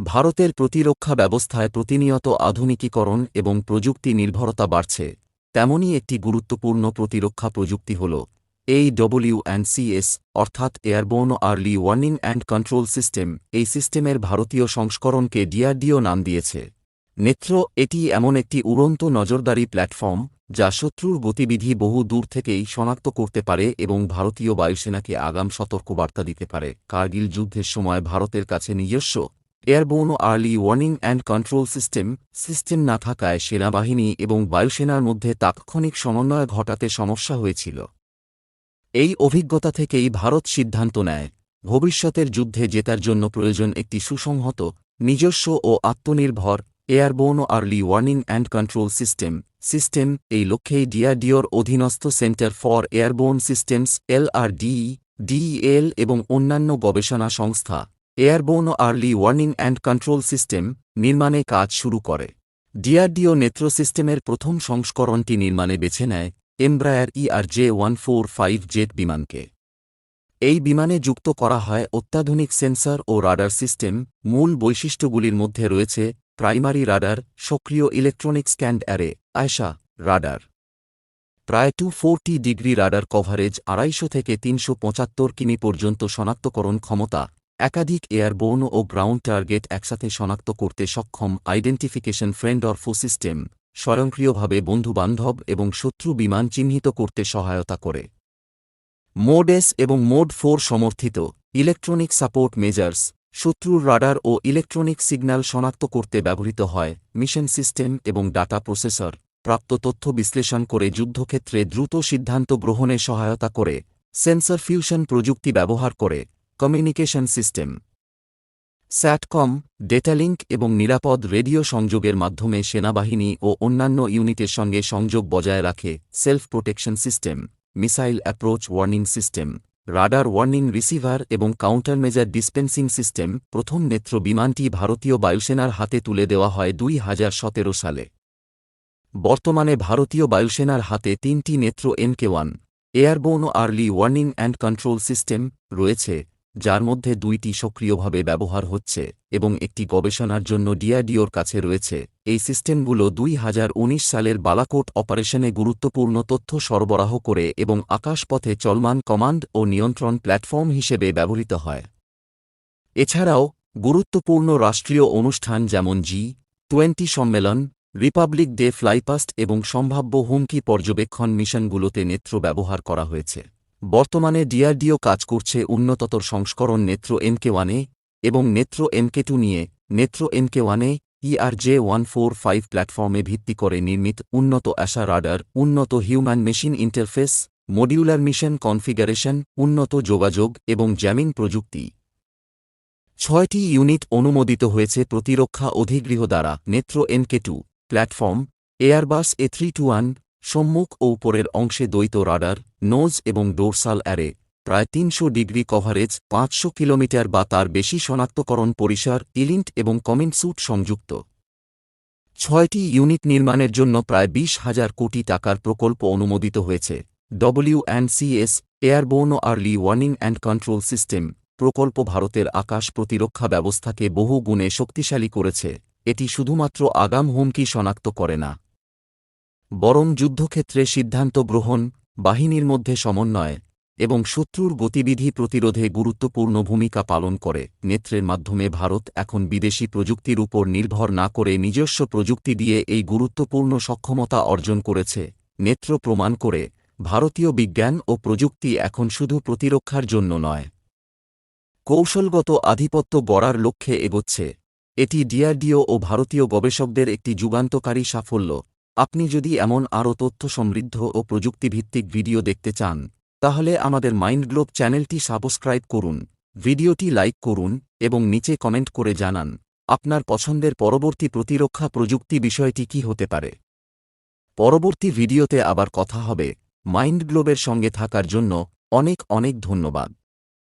ভারতের প্রতিরক্ষা ব্যবস্থায় প্রতিনিয়ত আধুনিকীকরণ এবং প্রযুক্তি নির্ভরতা বাড়ছে। তেমনই একটি গুরুত্বপূর্ণ প্রতিরক্ষা প্রযুক্তি হল এই ডব্লিউ সিএস অর্থাৎ airborne early warning and control system. এই সিস্টেমের ভারতীয় সংস্করণকে ডিআরডিও নাম দিয়েছে। নেত্র, এটি এমন একটি উড়ন্ত নজরদারি প্ল্যাটফর্ম, যা শত্রুর গতিবিধি বহু দূর থেকেই শনাক্ত করতে পারে এবং ভারতীয় বায়ুসেনাকে আগাম সতর্কবার্তা দিতে পারে। কার্গিল যুদ্ধের সময় ভারতের কাছে নিজস্ব airborne early warning and control system system না থাকায় সেনাবাহিনী এবং বায়ুসেনার মধ্যে তাৎক্ষণিক সমন্বয় ঘটাতে সমস্যা হয়েছিল। এই অভিজ্ঞতা থেকেই ভারত সিদ্ধান্ত নেয়, ভবিষ্যতের যুদ্ধে জেতার জন্য প্রয়োজন একটি সুসংহত, নিজস্ব ও আত্মনির্ভর airborne early warning and control system. System এই লক্ষ্যেই ডিআরডিওর অধীনস্থ centre for airborne systems, LRDE, DEL এবং অন্যান্য গবেষণা সংস্থা airborne early warning and control system নির্মাণে কাজ শুরু করে। ডিআরডিও নেত্র সিস্টেমের প্রথম সংস্করণটি নির্মাণে বেছে নেয় Embraer ERJ one four five jet বিমানকে। এই বিমানে যুক্ত করা হয় অত্যাধুনিক সেন্সর ও রাডার সিস্টেম, মূল বৈশিষ্ট্যগুলির মধ্যে রয়েছে প্রাইমারি রাডার, সক্রিয় electronic scanned array AESA radar. প্রায় two forty degree radar coverage আড়াইশো থেকে তিনশো পঁচাত্তর কিমি পর্যন্ত শনাক্তকরণ ক্ষমতা একাধিক এয়ারবোর্ন ও গ্রাউন্ড টার্গেট একসাথে শনাক্ত করতে সক্ষম আইডেন্টিফিকেশন ফ্রেন্ড অর্ফো সিস্টেম স্বয়ংক্রিয়ভাবে বন্ধুবান্ধব এবং শত্রু বিমান চিহ্নিত করতে সহায়তা করে। মোড এস এবং মোড ফোর সমর্থিত ইলেকট্রনিক সাপোর্ট মেজার্স শত্রুর রাডার ও ইলেকট্রনিক সিগন্যাল শনাক্ত করতে ব্যবহৃত হয় মিশন সিস্টেম এবং ডাটা প্রসেসর। প্রাপ্ত তথ্য বিশ্লেষণ করে যুদ্ধক্ষেত্রে দ্রুত সিদ্ধান্ত গ্রহণে সহায়তা করে। সেন্সর ফিউশন প্রযুক্তি ব্যবহার করে। Communication system. স্যাটকম ডেটালিঙ্ক এবং নিরাপদ রেডিও সংযোগের মাধ্যমে সেনাবাহিনী ও অন্যান্য ইউনিটের সঙ্গে সংযোগ বজায় রাখে self protection system, missile approach warning system, radar warning receiver এবং কাউন্টারমেজার ডিসপেন্সিং সিস্টেম। প্রথম নেত্র বিমানটি ভারতীয় বায়ুসেনার হাতে তুলে দেওয়া হয় দুই হাজার সতেরো সালে। বর্তমানে ভারতীয় বায়ুসেনার হাতে তিনটি Netra NK one airborne early warning and control system রয়েছে। যার মধ্যে দুইটি সক্রিয়ভাবে ব্যবহার হচ্ছে এবং একটি গবেষণার জন্য ডিআরডিওর কাছে রয়েছে। এই সিস্টেমগুলো দুই হাজার উনিশ সালের বালাকোট অপারেশনে গুরুত্বপূর্ণ তথ্য সরবরাহ করে এবং আকাশপথে চলমান কমান্ড ও নিয়ন্ত্রণ প্ল্যাটফর্ম হিসেবে ব্যবহৃত হয়। এছাড়াও, গুরুত্বপূর্ণ রাষ্ট্রীয় অনুষ্ঠান যেমন জি টোয়েন্টি সম্মেলন, রিপাবলিক ডে ফ্লাইপাস্ট এবং সম্ভাব্য হুমকি পর্যবেক্ষণ মিশনগুলোতে নেত্র ব্যবহার করা হয়েছে। বর্তমানে ডিআরডিও কাজ করছে উন্নততর সংস্করণ নেত্র এমকে ওয়ানে এবং নেত্র এমকে টু নিয়ে। নেত্র এমকে ওয়ানে ইআরজে ওয়ান ফোর ফাইভ প্ল্যাটফর্মে ভিত্তি করে নির্মিত উন্নত অ্যাশা রাডার, উন্নত human machine interface, modular mission configuration, উন্নত যোগাযোগ এবং জ্যামিং প্রযুক্তি। ছয়টি ইউনিট অনুমোদিত হয়েছে প্রতিরক্ষা অধিগৃহ দ্বারা। Netra NK two platform Airbus A three two one সম্মুখ ও উপরের অংশে দ্বৈত রাডার, নোজ এবং ডোরসাল অ্যারে, প্রায় তিনশো ডিগ্রি কভারেজ, পাঁচশো কিলোমিটার বা তার বেশি শনাক্তকরণ পরিসর ইলিন্ট এবং কমেন্টস্যুট সংযুক্ত। ছয়টি ইউনিট নির্মাণের জন্য প্রায় বিশ হাজার কোটি টাকার প্রকল্প অনুমোদিত হয়েছে। W and CS airborne early warning and control system, প্রকল্প ভারতের আকাশ প্রতিরক্ষা ব্যবস্থাকে বহু গুণে শক্তিশালী করেছে। এটি শুধুমাত্র আগাম হুমকি শনাক্ত করে না। বরং যুদ্ধক্ষেত্রে সিদ্ধান্ত গ্রহণ, বাহিনীর মধ্যে সমন্বয়, এবং শত্রুর গতিবিধি প্রতিরোধে গুরুত্বপূর্ণ ভূমিকা পালন করে। নেত্রের মাধ্যমে ভারত এখন বিদেশি প্রযুক্তির উপর নির্ভর না করে নিজস্ব প্রযুক্তি দিয়ে এই গুরুত্বপূর্ণ সক্ষমতা অর্জন করেছে। নেত্র প্রমাণ করে, ভারতীয় বিজ্ঞান ও প্রযুক্তি এখন শুধু প্রতিরক্ষার জন্য নয়, কৌশলগত আধিপত্য গড়ার লক্ষ্যে এগোচ্ছে। এটি ডিআরডিও ও ভারতীয় গবেষকদের একটি যুগান্তকারী সাফল্য। আপনি যদি এমন আরও তথ্য সমৃদ্ধ ও প্রযুক্তিভিত্তিক ভিডিও দেখতে চান, তাহলে আমাদের মাইন্ড গ্লোব চ্যানেলটি সাবস্ক্রাইব করুন, ভিডিওটি লাইক করুন, এবং নিচে কমেন্ট করে জানান, আপনার পছন্দের পরবর্তী প্রতিরক্ষা প্রযুক্তি বিষয়টি কি হতে পারে। পরবর্তী ভিডিওতে আবার কথা হবে। মাইন্ড গ্লোবের সঙ্গে থাকার জন্য অনেক অনেক ধন্যবাদ।